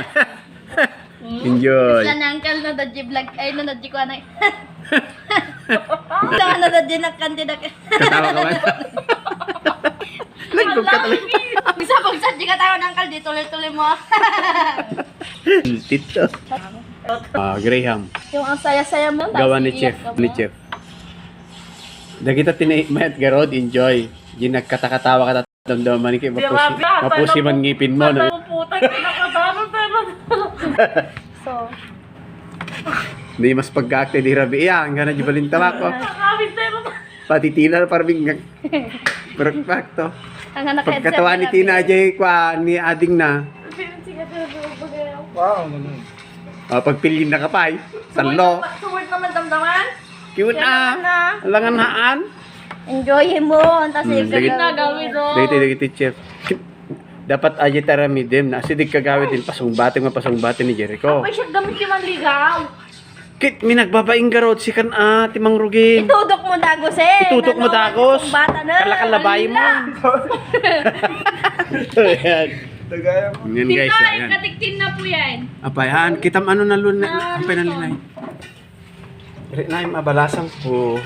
Enjoy. Yan ang kal na dadji vlog ay na dadji ko anay. Sa na dadji na kanti na. Katawa ka ba? Lagkog ka talaga. Bisa pag sadji ka tayo ng kal di tuloy-tuloy mo. Tito. Ah, Graham. Yung ang saya-saya mo. Gawa ni Chef. Ni Chef. Dagita tinaimayat garod, enjoy. Di nagkatakatawa ka damdaman ni kay mapusi, mapusi man ngipin mo. No? Putang pero. So, Hindi mas pagkaakte di rabi iya, ang gana di balintawa ko. Pati tila parang ngag. Pero fakto. ang anak Pagkatawa ni Tina Ajay kwa ni ading na. Wow, ganun. Uh, pagpilin na kapay. Sanlo. Suword naman damdaman. Cute na. Alangan haan. Enjoy mo. Tapos Hmm, yung dagit- Nagawin ro. Dito dito chef. Dapat aja tarami dem na asidig kagawid din pasong bate ni Jericho. May siya gamit yung manligaw. Kit mi nagbabaing garot si kan ah timang rugin. Itudok mo dagos eh. Itutok mo dagos. Bata na. Kalakalabay mo. Ayan. Yan guys, Tinay, ayan. katiktin na po yan. Apa yan? Kitam ano na lun na ang pinalinay. Rinay mabalasang po.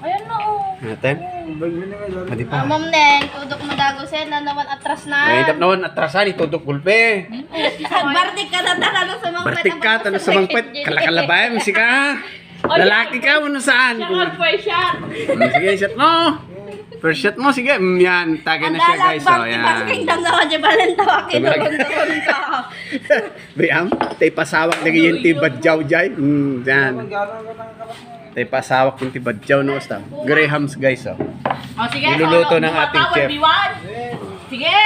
Ayan na oh. Natin. Na Madi Ah, pa. ma'am Neng, tudok mo dagos eh. Nanawan atras na. Ay, tap naman atrasan itudok gulpe. Bartik ka na talaga sa mga Bartik ka tanong sa mangpet. Kalakalabay mo si ka. Lalaki ka mo saan? For shot. Sige, shot mo. First shot mo, sige. Mm, yan, tagay na siya guys. So, Ang yan. kingdom na kanya balen tawa kinuron-turon ka. Briam, tay pasawak lagi yung tibadjaw jay. Mm, yan. Ka. Tay pasawak yung tibadjaw no sta. Grahams guys oh. O sige, Niluluto ng ating chef. 1v1. Sige.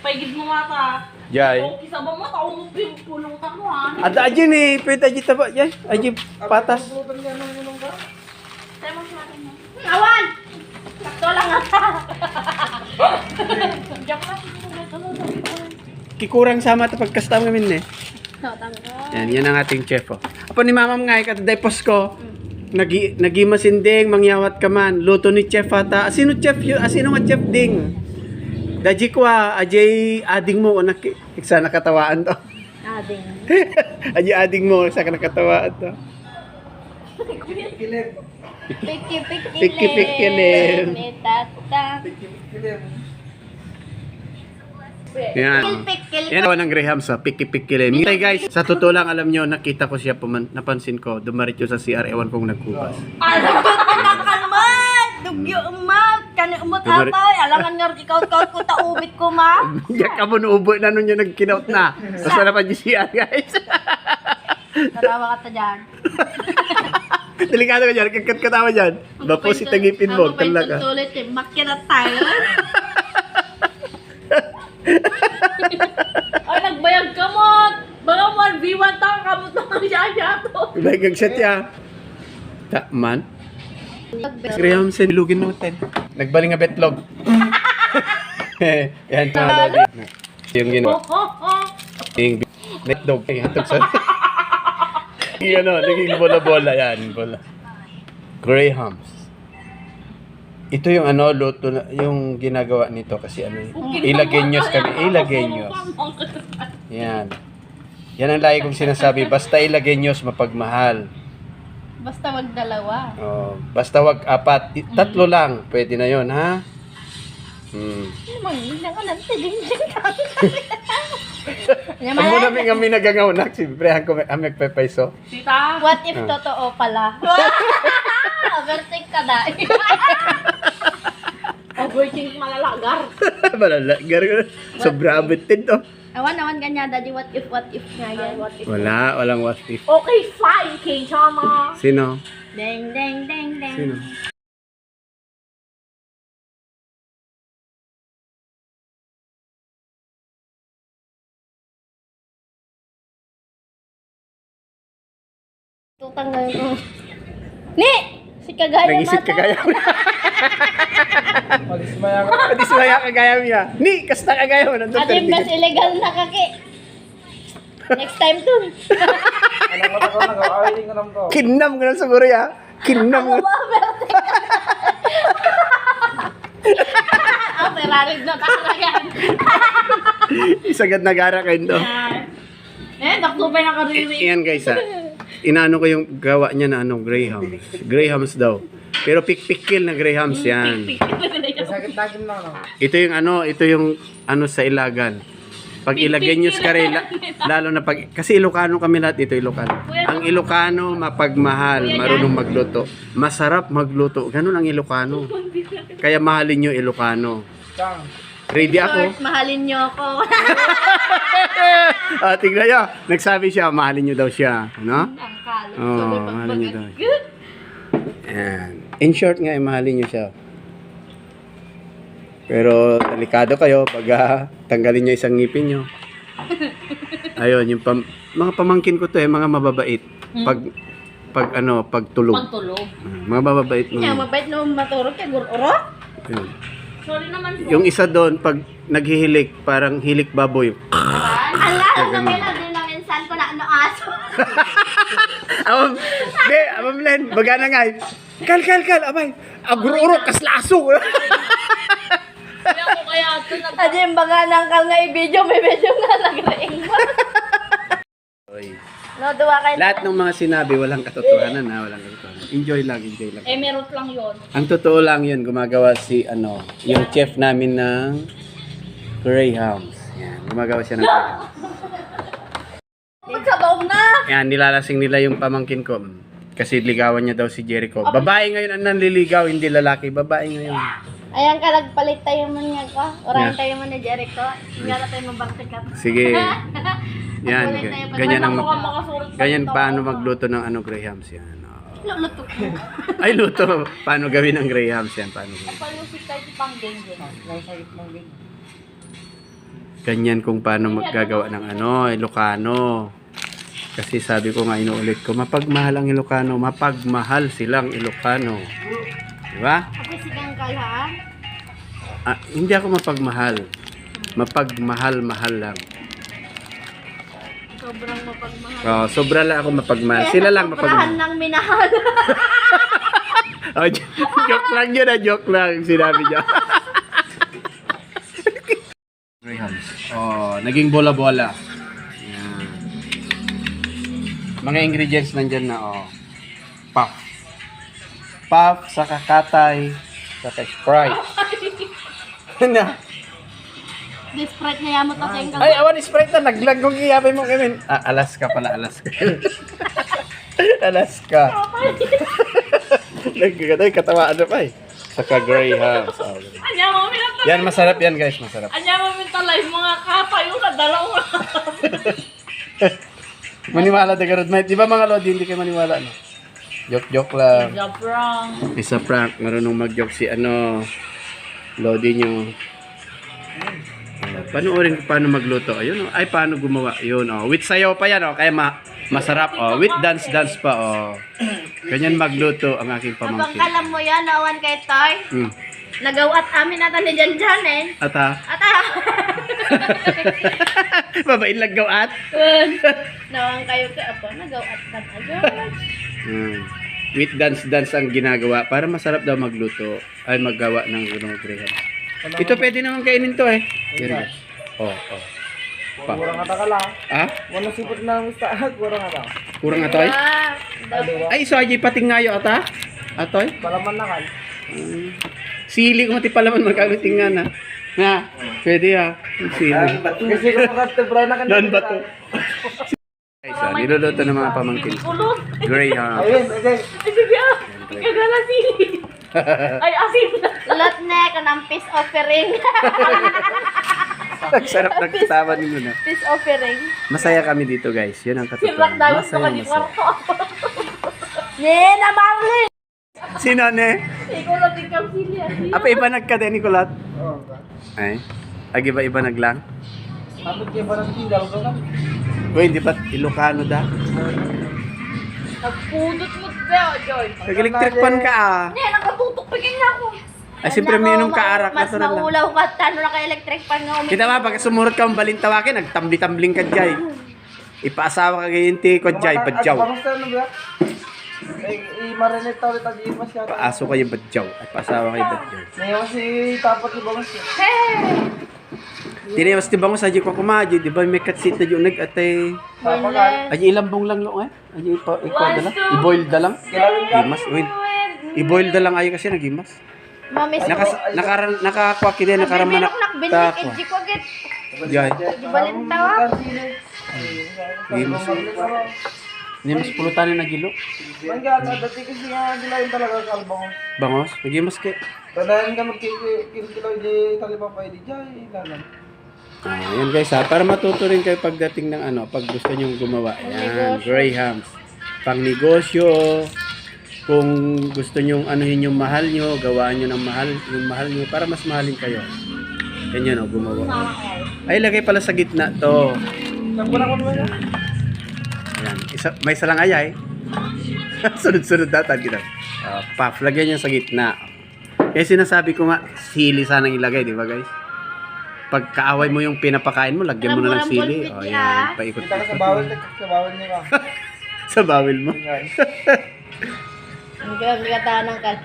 Paigid mo mata. Jay. O, kisa ba mo, taong mo pulutan mo ha. Ada aja nih, pwede aja taba jay. Aja patas. Ka ka. Awan! Sakto lang ata. Lang. Kikurang sama ta pagkastam ngamin eh. Yan, yan ang ating chef oh. Apo ni mamam nga kataday pos ko. Nagi nagi masinding mangyawat ka man. Luto ni chef ata. Sino chef yun? Ah, sino nga chef ding? Daji ko ah, ajay ading mo nak iksa nakatawaan to. Ading. ajay ading mo sa nakatawaan to. Kilip. Piki piki Piki, Yan. Yan ang ng Graham sa piki-piki Hey guys, sa totoo lang alam nyo, nakita ko siya, puman, napansin ko, dumarityo sa CR, ewan kong nagkupas. Ano ka kalman? Dugyo umap. Kani umot Dumari-. Alangan nga ikaw-ikaw ko taubit ko ma. Diyak ka mo nuubo na nun yung nagkinaut na. Basta na pa yung CR guys. Natawa ka ta dyan. Delikado ka dyan, kakat katawa dyan. Bapo si tagipin mo, kala ka. Tulit eh. Makinat tayo. Ay, nagbayag ka mo. Baka 1v1 tang kamot na kang yaya to. Ibay gagset ya. Takman. Graham sa lugin natin. Nagbaling nga betlog. Yan mga lodi. Yung ginawa. Yung betlog. Hatog sa... Yung ano, naging bola-bola yan. Bola. Grahams. Ito yung ano, luto na, yung ginagawa nito kasi ano, ilagenyos kami, ilagenyos. Yan. Yan ang lagi kong sinasabi, basta ilagenyos mapagmahal. Basta wag dalawa. Oh, basta wag apat, i- tatlo lang, pwede na yon ha? Hmm. Mangina ka ng tiling-tiling ka. Amo na mi kami nagangawnak, siyempre ako ang magpepaiso. Tita. What if totoo pala? Overtake ka na. Overthink malalagar. Malala, gar sobra abitin to. Awan, awan kanya, daddy, what if, what if nga yan? What if? Wala, walang what if. Okay, fine, King Chama. Sino? Deng, deng, deng, deng. Sino? Tutang na yun. Ni! Si Kagaya Nag-isip ka gaya mo. Malismaya ka. Padismaya ka gaya mo ya. Ni, kasta ka gaya mo. Nandun Ate, mas illegal na kaki. Next time ko, ko naman ko. Kinam ko na siguro ya. Kinam ko. Ah, Ferrari na talaga yan. Isagad nagara kayo. Eh, naktubay na kariri. Iyan guys ha. Inaano ko yung gawa niya na ano, Grahams. Grahams daw. Pero pikpikil na Grahams yan. Sakit daging lang, no? Ito yung ano, ito yung ano sa ilagan. Pag ilagay nyo sa karela, lalo na pag, kasi Ilocano kami lahat dito, Ilocano. Ang Ilocano, mapagmahal, marunong magluto. Masarap magluto. Ganun ang Ilocano. Kaya mahalin nyo Ilocano. Ready ako? Mahalin niyo ako. ah, tignan nyo. Nagsabi siya, mahalin nyo daw siya. Ano? Ang kalo. Oo, oh, mahalin nyo daw. Ayan. In short nga, eh, mahalin nyo siya. Pero delikado kayo pag ah, tanggalin nyo isang ngipin nyo. Ayun, yung pam- mga pamangkin ko to eh, mga mababait. Pag pag ano, pag tulog. Pagtulog. Ah, mga mababait Kaya mga. mabait na maturog kay Gururo. Ayun. Sorry naman po. Yung isa doon, pag naghihilik, parang hilik baboy. Ala, ang nila din ng insan ko na ano aso. Amam, de, amam len, baga na nga. eh. Kal, kal, kal, abay. Aguro-uro, kaslaso. Kaya ko kaya ito nag... Adi yung baga nang kal nga i-video, may video nga nagreing mo. Oy. No, duwa kayo. Lahat ng mga sinabi, walang katotohanan ha, walang katotohanan. Enjoy lang, enjoy lang. Eh, meron lang yon. Ang totoo lang yun, gumagawa si, ano, yung chef namin ng Greyhounds. Gumagawa siya ng Greyhounds. Magsabaw na. Yan, nilalasing nila yung pamangkin ko. Kasi ligawan niya daw si Jericho. Babae ngayon ang nanliligaw, hindi lalaki. Babae ngayon. Ayan ka, nagpalit tayo man nga ko. Orahin Yeah. tayo man ni Jericho. Ingala tayo mabartikat. Sige. Yan, ganyan ang sa ganyan paano magluto ng ano Grahams yan. Oo. Luluto ko. Ay, luto. Paano gawin ng Grahams yan? Paano gawin? Palusik tayo sa pang-genggen. May sakit mong ganyan. Ganyan kung paano maggagawa ng ano, Ilocano. Kasi sabi ko nga inuulit ko, mapagmahal ang Ilocano, mapagmahal silang Ilocano. Di ba? Ako si Kangkal ha. Ah, hindi ako mapagmahal. Mapagmahal-mahal lang. Sobrang mapagmahal. Oh, sobra lang ako mapagmahal. Sila lang Sobrahan mapagmahal. ng minahal. Oh, joke lang yun, ah, joke lang sinabi niya. Grahams. Oh, naging bola-bola. Yan. Mga ingredients nandyan na, oh. Puff. Puff, saka katay, saka Sprite. Ano? Desperate na yamot ako yung Ay, awan Sprite na, naglag kong iyapin mo kami. Ah, Alaska pala, Alaska. Alaska. Nagkakatay, katawaan na pa eh. Saka Greyhounds. Oh, ganun. Anya mo, minata. Yan, masarap yan guys, masarap. Anya mo, mintalay mga kapa yung nadalaw mo. Maniwala na garod, mate. Di ba mga lodi, hindi kayo maniwala, no? Joke-joke lang. Jabrang. Isa prank, marunong mag-joke si ano, lodi nyo. Uh, panoorin ko paano magluto. Ayun, oh. ay paano gumawa. Yun, oh. With sayaw pa yan, oh. Kaya ma masarap, oh. With dance-dance pa, oh. Ganyan magluto ang aking Habang pamangkin. kalam mo yan, nawan kay Toy. Hmm. Nagawat amin natin ni Jan Jan eh. At ah, At ah, babain lang gawat. nawan kayo kay Apo. Nagawat ka agad. Hmm. With dance-dance ang ginagawa para masarap daw magluto ay maggawa ng gulong graham. Ito pwede naman kainin to eh. Yan. Oh, oh. Pa. Kurang ata ka lang. Ah? Wala sipot na ang gusta. Kurang ata. Kurang atoy? Ah, Aliwa. Ay, so ay pating ngayo ata? Atoy? Palaman na kan. Hmm. Sili ko mati palaman magkagating nga na. Nga, pwede ah. Yung Sili. Kasi kung makatibra na kan. Non ba to? Guys, ah, niluluto ng mga pamangkin. Kulot. Greyhound. Ayun, okay. Ay, sige ah. Kagala sili. Ay, asin na. lot na ka ng peace offering. Ang sarap ng kasama ninyo na. peace offering. Masaya kami dito guys. Yun ang katotohanan. Masaya, masaya. kwarto. Ne, na Marley. Sino ne? Ikaw lang din kang sili. Apa iba nagkade ni Kulot? Oh, Ay. Ag iba iba naglang? Tapos kaya ba nang tinggal ko na? Uy, hindi ba Ilocano da? Nagpudot mo ba, Joy? Nag-electric pan ka ah. Ne, nakatutok pa kanya ako. Ay, siyempre minum ka arak na Mas to na lang. maulaw ka, tano na kay electric pan nga Kita ba, pag sumurot ka ang balintawakin, nagtambli-tambling ka dyan. Ipaasawa ka gayon ti ko dyan, badyaw. Kamusta na ba? Eh, i-marinate ulit ang imas yata. Paaso kayo badyaw. Ay, paasawa kayo badyaw. Ngayon si tapat ni Bangus. eh. Tini mas tibang sa ko kumaji, di ba may katsit na yung nag atay. Tapat ka. Aji ilambong lang lo eh. Aji ipa ikaw dala. I-boil da lang. Kilawin ka. Gimas, wait. I-boil da lang ayo kasi nagimas. Mami, Naka nakara nakakuha kidi nakaraman Bilok nak bilik, ta ko. edji ko agad. Jay. Balin tawa. Gimas. Ni mas pulutan na gilo. Mangga, dati kasi nga gilayin talaga sa albangos. Bangos, nagimas ke. Tandaan ka magkikilaw di talipapay di jay. Ah, yan guys ha, para matuto rin kayo pagdating ng ano, pag gusto nyong gumawa. Yan, Grahams. Pang negosyo, kung gusto nyong anuhin yung mahal nyo, gawaan nyo ng mahal, yung mahal nyo, para mas mahalin kayo. Ganyan o, gumawa. Ay, lagay pala sa gitna to. Saan ko na ko naman isa, may salang ayay. Sunod-sunod datan kita. Uh, puff, lagyan nyo sa gitna. Kaya sinasabi ko nga, sili sanang ilagay, di ba guys? Pag kaaway mo yung pinapakain mo, lagyan mo na ng sili. O, yan, paikot. Ka sa bawal, sa bawal niyo ka. sa bawil mo. Ang gagawin ka ng kan.